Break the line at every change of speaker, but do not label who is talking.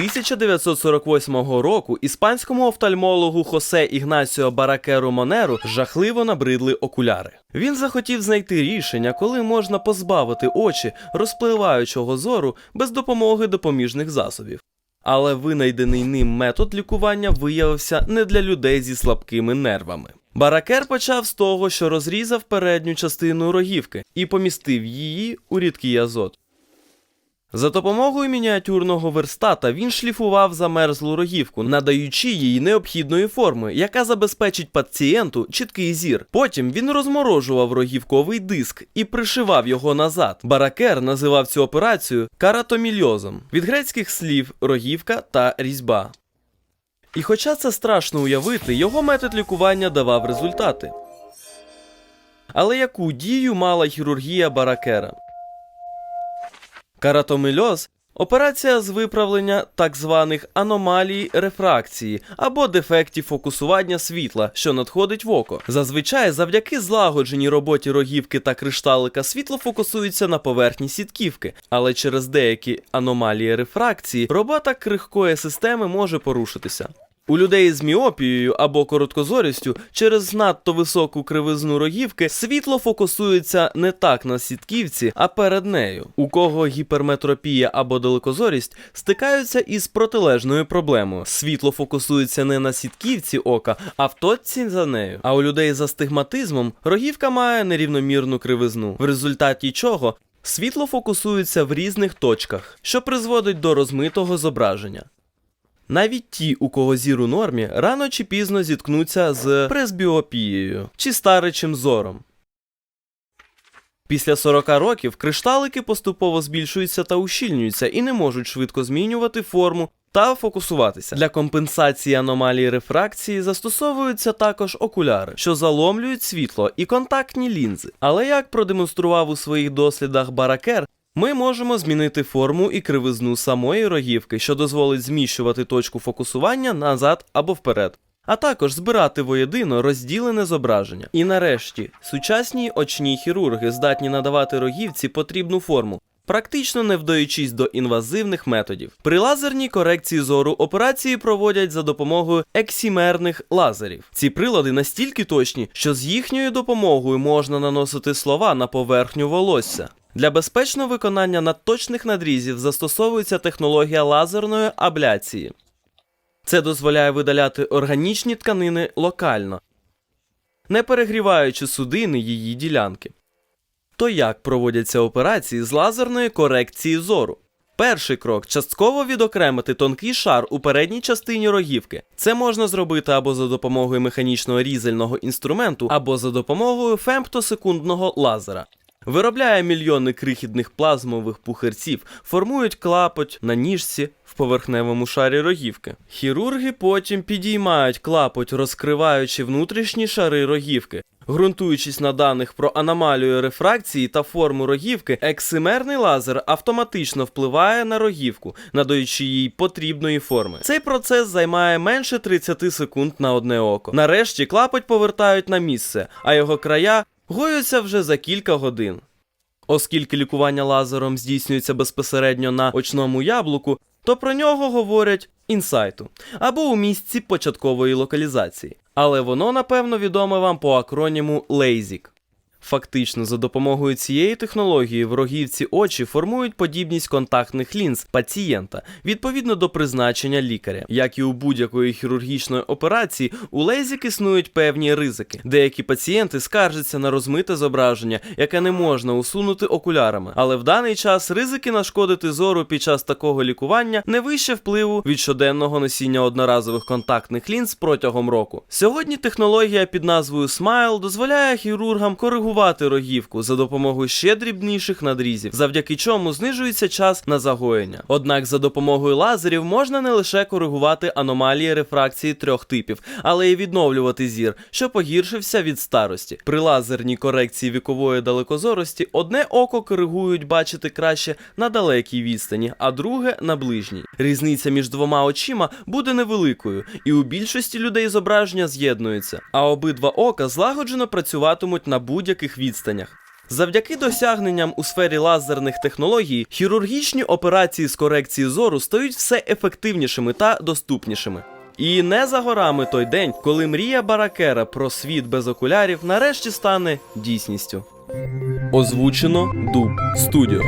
1948 року іспанському офтальмологу Хосе Ігнасіо Баракеру Монеру жахливо набридли окуляри. Він захотів знайти рішення, коли можна позбавити очі розпливаючого зору без допомоги допоміжних засобів. Але винайдений ним метод лікування виявився не для людей зі слабкими нервами. Баракер почав з того, що розрізав передню частину рогівки і помістив її у рідкий азот. За допомогою мініатюрного верстата він шліфував замерзлу рогівку, надаючи їй необхідної форми, яка забезпечить пацієнту чіткий зір. Потім він розморожував рогівковий диск і пришивав його назад. Баракер називав цю операцію каратомільозом від грецьких слів рогівка та різьба. І хоча це страшно уявити, його метод лікування давав результати. Але яку дію мала хірургія Баракера? Каратомильоз операція з виправлення так званих аномалій рефракції або дефектів фокусування світла, що надходить в око. Зазвичай, завдяки злагодженій роботі рогівки та кришталика, світло фокусується на поверхні сітківки, але через деякі аномалії рефракції робота крихкої системи може порушитися. У людей з міопією або короткозорістю через надто високу кривизну рогівки світло фокусується не так на сітківці, а перед нею. У кого гіперметропія або далекозорість стикаються із протилежною проблемою. Світло фокусується не на сітківці ока, а в точці за нею. А у людей з астигматизмом рогівка має нерівномірну кривизну, в результаті чого світло фокусується в різних точках, що призводить до розмитого зображення. Навіть ті, у кого зір у нормі, рано чи пізно зіткнуться з пресбіопією чи старичим зором. Після 40 років кришталики поступово збільшуються та ущільнюються і не можуть швидко змінювати форму та фокусуватися. Для компенсації аномалії рефракції застосовуються також окуляри, що заломлюють світло і контактні лінзи. Але як продемонстрував у своїх дослідах Баракер, ми можемо змінити форму і кривизну самої рогівки, що дозволить зміщувати точку фокусування назад або вперед, а також збирати воєдино розділене зображення. І нарешті, сучасні очні хірурги здатні надавати рогівці потрібну форму. Практично не вдаючись до інвазивних методів. При лазерній корекції зору операції проводять за допомогою ексімерних лазерів. Ці прилади настільки точні, що з їхньою допомогою можна наносити слова на поверхню волосся. Для безпечного виконання надточних надрізів застосовується технологія лазерної абляції. Це дозволяє видаляти органічні тканини локально, не перегріваючи судини її ділянки. То як проводяться операції з лазерної корекції зору? Перший крок частково відокремити тонкий шар у передній частині рогівки. Це можна зробити або за допомогою механічного різального інструменту, або за допомогою фемтосекундного лазера. Виробляє мільйони крихітних плазмових пухирців, формують клапоть на ніжці в поверхневому шарі рогівки. Хірурги потім підіймають клапоть, розкриваючи внутрішні шари рогівки. Ґрунтуючись на даних про аномалію рефракції та форму рогівки, ексимерний лазер автоматично впливає на рогівку, надаючи їй потрібної форми. Цей процес займає менше 30 секунд на одне око. Нарешті клапоть повертають на місце, а його края гоються вже за кілька годин. Оскільки лікування лазером здійснюється безпосередньо на очному яблуку, то про нього говорять інсайту або у місці початкової локалізації. Але воно, напевно, відоме вам по акроніму LASIK. Фактично, за допомогою цієї технології в рогівці очі формують подібність контактних лінз пацієнта відповідно до призначення лікаря. Як і у будь-якої хірургічної операції, у лейзік існують певні ризики. Деякі пацієнти скаржаться на розмите зображення, яке не можна усунути окулярами. Але в даний час ризики нашкодити зору під час такого лікування не вище впливу від щоденного носіння одноразових контактних лінз протягом року. Сьогодні технологія під назвою Smile дозволяє хірургам коригувати рогівку за допомогою ще дрібніших надрізів, завдяки чому знижується час на загоєння. Однак за допомогою лазерів можна не лише коригувати аномалії рефракції трьох типів, але й відновлювати зір, що погіршився від старості. При лазерній корекції вікової далекозорості одне око коригують бачити краще на далекій відстані, а друге на ближній. Різниця між двома очима буде невеликою, і у більшості людей зображення з'єднуються, а обидва ока злагоджено працюватимуть на будь-яких відстанях. Завдяки досягненням у сфері лазерних технологій, хірургічні операції з корекції зору стають все ефективнішими та доступнішими. І не за горами той день, коли мрія Баракера про світ без окулярів нарешті стане дійсністю. Озвучено Дуб Студіо.